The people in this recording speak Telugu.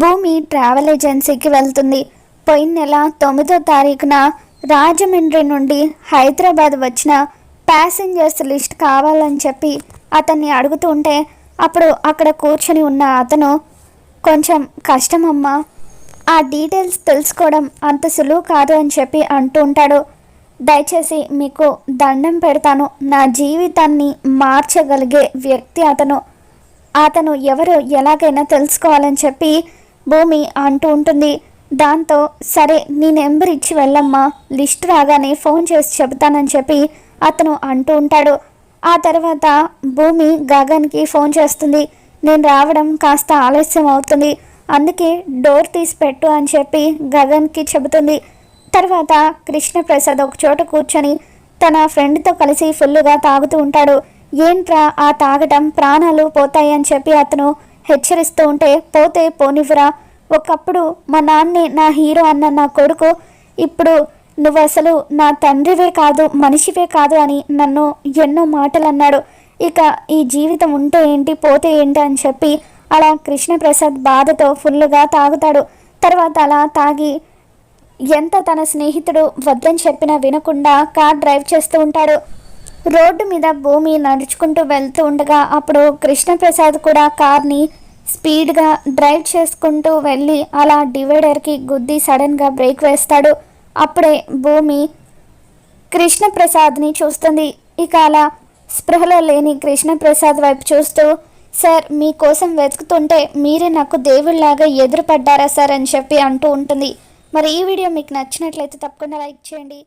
భూమి ట్రావెల్ ఏజెన్సీకి వెళ్తుంది. పోయిన నెల తొమ్మిదో తారీఖున రాజమండ్రి నుండి హైదరాబాద్ వచ్చిన ప్యాసింజర్స్ లిస్ట్ కావాలని చెప్పి అతన్ని అడుగుతుంటే అప్పుడు అక్కడ కూర్చొని ఉన్న అతను కొంచెం కష్టమమ్మా ఆ డీటెయిల్స్ తెలుసుకోవడం అంత సులువు కాదు అని చెప్పి అంటూ ఉంటాడు. దయచేసి మీకు దండం పెడతాను. నా జీవితాన్ని మార్చగలిగే వ్యక్తి అతను. అతను ఎవరు ఎలాగైనా తెలుసుకోవాలని చెప్పి భూమి అంటూ ఉంటుంది. దాంతో సరే నీ నెంబర్ ఇచ్చి వెళ్ళమ్మా. లిస్ట్ రాగానే ఫోన్ చేసి చెబుతానని చెప్పి అతను అంటూ ఉంటాడు. ఆ తర్వాత భూమి గగన్కి ఫోన్ చేస్తుంది. నేను రావడం కాస్త ఆలస్యం అవుతుంది. అందుకే డోర్ తీసి పెట్టు అని చెప్పి గగన్కి చెబుతుంది. తర్వాత కృష్ణప్రసాద్ ఒక చోట కూర్చొని తన ఫ్రెండ్తో కలిసి ఫుల్లుగా తాగుతూ ఉంటాడు. ఏంట్రా ఆ తాగటం? ప్రాణాలు పోతాయి అని చెప్పి అతను హెచ్చరిస్తూ ఉంటే పోతే పోనివ్వరా. ఒకప్పుడు మా నాన్నే నా హీరో అన్న నా కొడుకు ఇప్పుడు నువ్వు అసలు నా తండ్రివే కాదు మనిషివే కాదు అని నన్ను ఎన్నో మాటలు అన్నాడు ఇక ఈ జీవితం ఉంటే ఏంటి పోతే ఏంటి అని చెప్పి అలా కృష్ణప్రసాద్ బాధతో ఫుల్లుగా తాగుతాడు. తర్వాత అలా తాగి ఎంత తన స్నేహితుడు వద్దని చెప్పినా వినకుండా కార్ డ్రైవ్ చేస్తూ ఉంటాడు. రోడ్డు మీద భూమి నడుచుకుంటూ వెళ్తూ ఉండగా అప్పుడు కృష్ణప్రసాద్ కూడా కార్ని స్పీడ్గా డ్రైవ్ చేసుకుంటూ వెళ్ళి అలా డివైడర్కి గుద్ది సడన్గా బ్రేక్ వేస్తాడు. అప్పుడే భూమి కృష్ణప్రసాద్ని చూస్తుంది. ఇక అలా స్పృహలో లేని కృష్ణప్రసాద్ వైపు చూస్తూ సార్ మీకోసం వెతుకుతుంటే మీరే నాకు దేవుళ్ళలాగా ఎదురుపడ్డారా సార్? అని చెప్పి అంటూ ఉంటుంది. మరి ఈ వీడియో మీకు నచ్చినట్లయితే తప్పకుండా లైక్ చేయండి.